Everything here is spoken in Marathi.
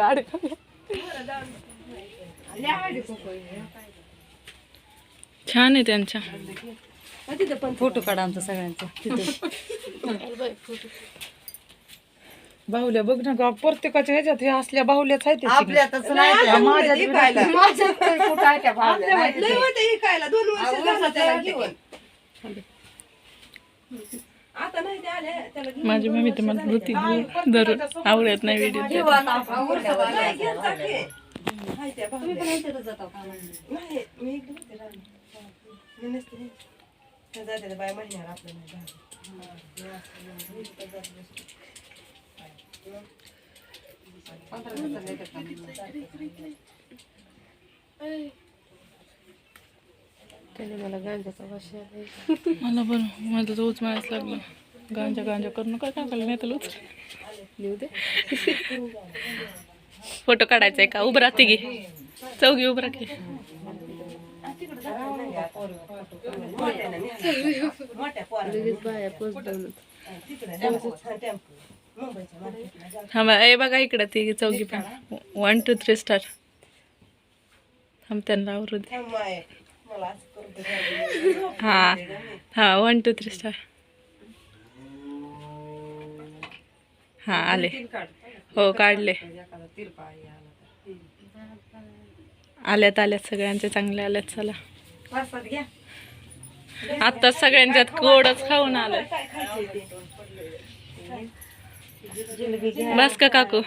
अडकवलं छान आहे त्यांच्या फोटो काढा आमचा सगळ्यांचा बाहुल्या बघ ना गा प्रत्येकाच्या ह्याच्यात हे असल्या बाहुल्याच आहेत त्या आपल्या तसं नाही त्या. माझ्या ही खायला. माझ्यात तरी कुठं आहे त्या बाहुल्या? नाही लय ते. होते ही खायला दोन वर्ष झालं त्याला घेऊन आता नाही ते आले त्याला घेऊन माझी मम्मी तर मला धुती धरून आवडत नाही व्हिडिओ नाही, घेऊन जा की. हाय त्या बाहुल्या. नाही, मी इकडे होते रानात. मी नसते नाही. त्या जाते त्या बाया महिन्यावर आपलं नाही जात. मला पण माझं तर उचमायच लागलं. गांजा गांजा करून काय टाकायला नाही तर लिहू दे. फोटो काढायचा आहे का? उभं राहते की? चौघी उभं राहते हा, बघा इकडं ती चौघी पण. वन टू थ्री स्टार थांब त्यांना आवरू दे. हा. हा वन टू थ्री स्टार हा आले. हो काढले. आल्यात आल्यात सगळ्यांचे चांगले आल्यात चला. आता सगळ्यांच्यात गोडच खाऊन आलं? बस का काकू.